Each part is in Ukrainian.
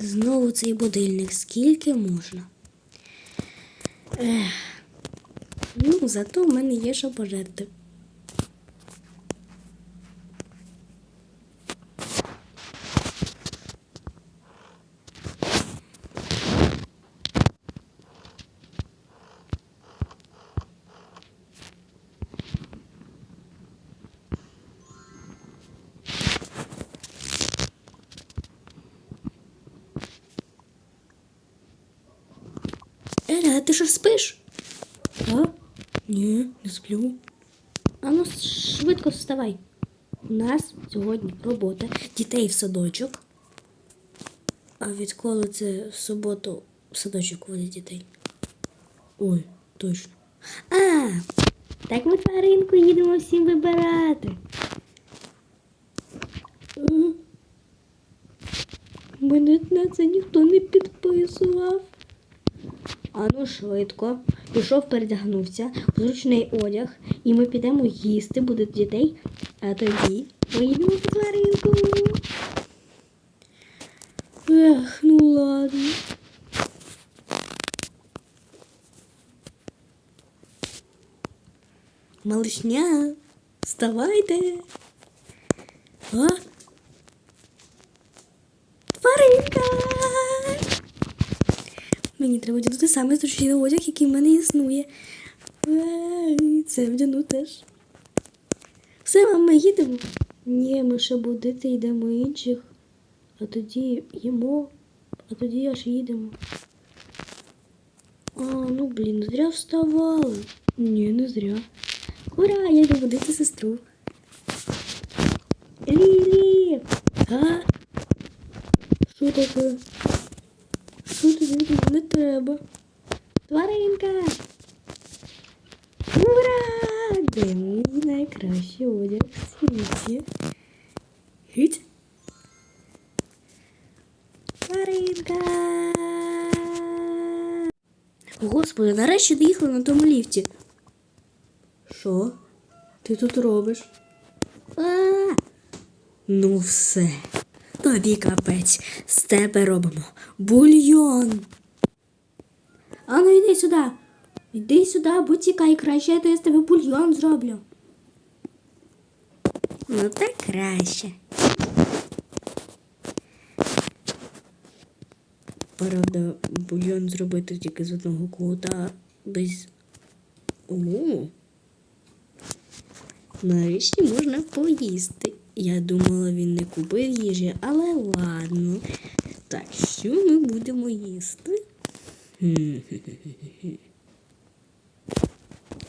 Знову цей будильник. Скільки можна? Ех. Ну, зато в мене є що пожерти. Еля, а ти що спиш? А? Ні, не сплю. А ну швидко вставай. У нас сьогодні робота. Дітей в садочок. А відколи це в суботу в садочок водять дітей? Ой, точно. А, так ми тваринку їдемо всім вибирати. Мене на це ніхто не підписував. Ану швидко. Пішов, передягнувся, в зручний одяг, і ми підемо їсти, буде дітей, а тоді поїдемо по тваринку. Ех, ну ладно. Малышня, вставайте. А? Тваринка. Мені треба вдягнути саме зручний одяг, який в мене існує. Це вдягну теж. Все, ми їдемо. Ні, ми ще будити йдемо інших. А тоді їмо, а тоді аж їдемо. А, ну блін, зря вставали. Ні, не зря. Ура, я йду будити сестру. Лілі! А? Що таке? Що не треба? Тваринка! Ура! Де мій найкращий одяг в світі? Гіть? Тваринка! Господи, нарешті доїхали на тому ліфті. Що? Ти тут робиш? А! Ну все. Тобі капець. З тебе робимо бульйон. Ану, йди сюди. Йди сюди, або тікай краще, а то я з тебе бульйон зроблю. Ну так краще. Правда, бульйон зробити тільки з одного кута без. О. Нарешті можна поїсти. Я думала, він не купив їжі, але ладно. Так, що ми будемо їсти?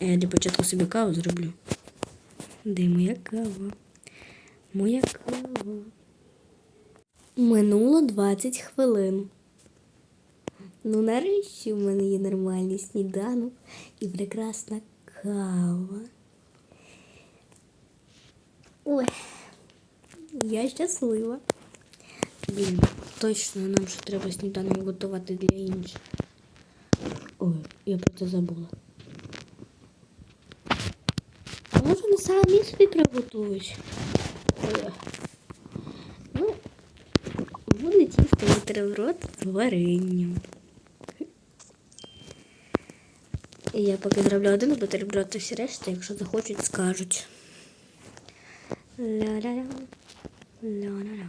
Я для початку собі каву зроблю. Де моя кава? Моя кава. Минуло 20 хвилин. Ну, нарешті в мене є нормальний сніданок і прекрасна кава. Ой, я щаслива. Блін, точно нам ще треба сніданок готувати для інших. Ой, я про це забула. А може вони самі собі приготують? Ну, буде тісто бутерброд з варенням. Я поки зроблю один бутерброд, то всі решта, якщо захочуть, скажуть. Ля-ля-ля. Ля-ля-ля.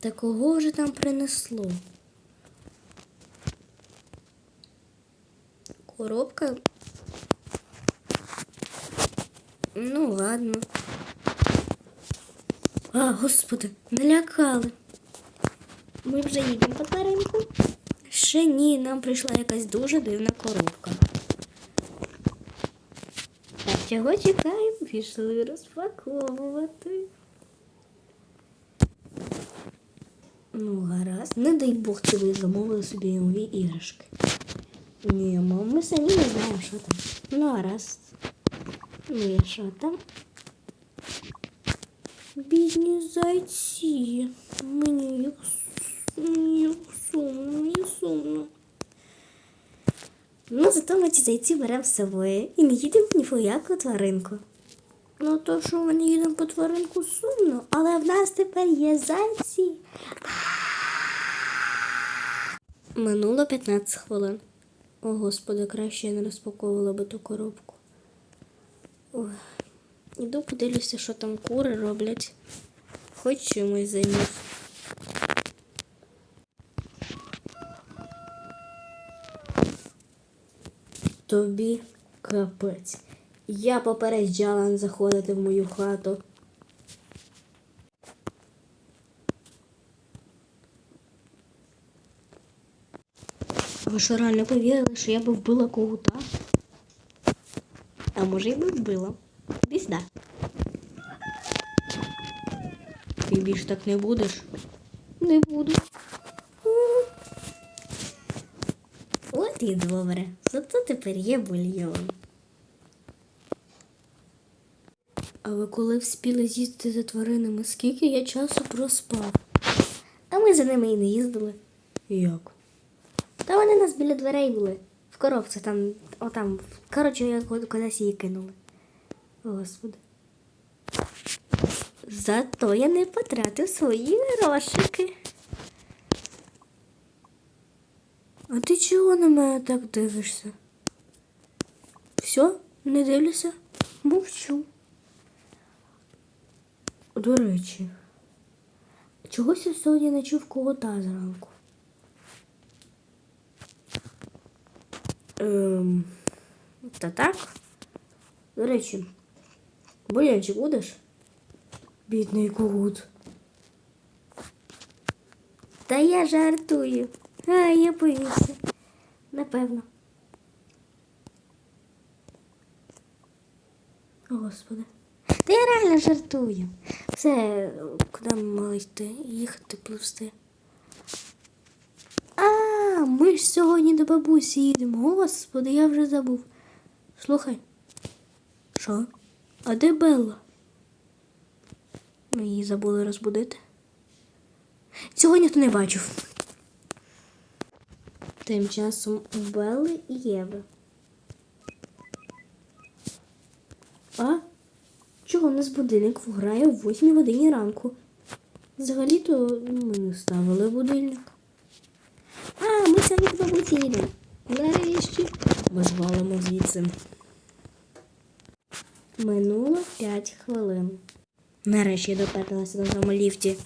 Та кого вже там принесло? Коробка. Ну, ладно. А, господи, налякали. Ми вже їдемо по тваринку. Ще ні, нам прийшла якась дуже дивна коробка. Так, чого чекаємо? Пішли розпаковувати. Ну, гаразд. Не дай Бог, це ви замовили собі нові іграшки. Ні, мам, ми самі не знаємо, що там. Ну, гаразд. Ну і що там? Бідні зайці. Мені їх, мені сумно, мені сумно. Ну, зато ми ці зайці беремо з собою і не їдемо ні по яку тваринку. Ну, то, що ми не їдемо по тваринку сумно, але в нас тепер є зайці. Минуло 15 хвилин. О, господи, краще я не розпаковувала би ту коробку. Ой. Іду подивлюся, що там кури роблять. Хоч чимось займусь. Тобі капець. Я попереджала заходити в мою хату. Ви що реально повірили, що я би вбила когута? Може і би вбила. Іди сюди. Ти більше так не будеш? Не буду. От і добре. Зато тепер є бульйон. А ви коли вспіли з'їздити за тваринами, скільки я часу проспав? А ми за ними і не їздили. Як? Та вони нас біля дверей були. В коробці там, отам. Коротше, я куд- кудись її кинули. Господи. Зато я не потратив свої грошики. А ти чого на мене так дивишся? Все, не дивлюся? Мовчу. До речі, чогось я сьогодні не чув когота зранку. Ем, та так. До речі, бульончик будеш? Бідний когут. Та я жартую. А, я боюся. Напевно. Господи. Та я реально жартую. Все, куди ми мали йти? Їхати, пливсти. А, ми ж сьогодні до бабусі їдемо. Господи, я вже забув. Слухай. Що? А де Белла? Ми її забули розбудити. Цього ніхто не бачив. Тим часом у Белли і Єви. А? Чого у нас будильник грає о 8 годині ранку? Взагалі-то ми не ставили будильник. Ми сьогодні бабусі. Нарешті ми звалимо звідси. Минуло 5 хвилин. Нарешті я доперлася на тому ліфті.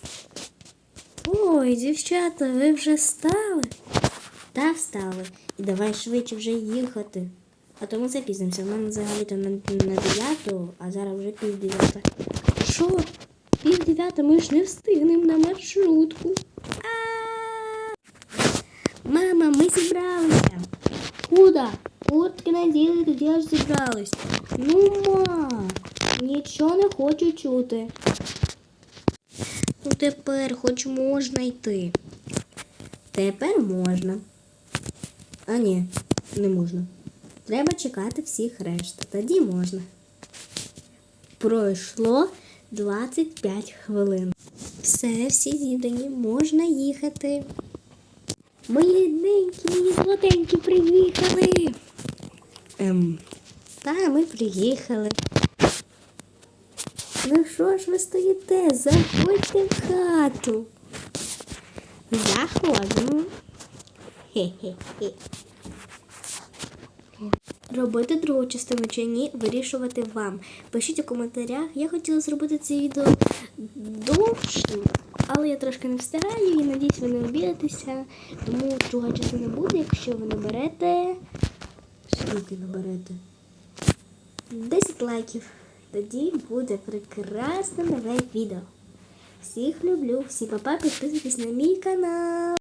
Ой, дівчата, ви вже встали? Та встали. І давай швидше вже їхати. А то ми запізнимося. У мене взагалі-то на, на 9, а зараз вже пів дев'ята. Що? Пів дев'ята ми ж не встигнемо на маршрутку. А! Ми зібралися. Куда? Куртки наділи, тоді аж зібрались. Ну, ма, нічого не хочу чути. Ну тепер хоч можна йти. Тепер можна. А ні, не можна. Треба чекати всіх решт. Тоді можна. Пройшло 25 хвилин. Все, всі зідані, можна їхати. Мої рідненькі, мої золотенькі приїхали. Ем, та ми приїхали. Ну що ж ви стоїте? Заходьте в хату. Заходимо. Хе-хе-хе. Робити другу частину чи ні, вирішувати вам. Пишіть у коментарях. Я хотіла зробити це відео довшим, але я трошки не встигаю і надіюсь, ви не обідатеся. Тому друга частина буде, якщо ви наберете. Скільки наберете? 10 лайків. Тоді буде прекрасне нове відео. Всіх люблю, всі папа, підписуйтесь на мій канал.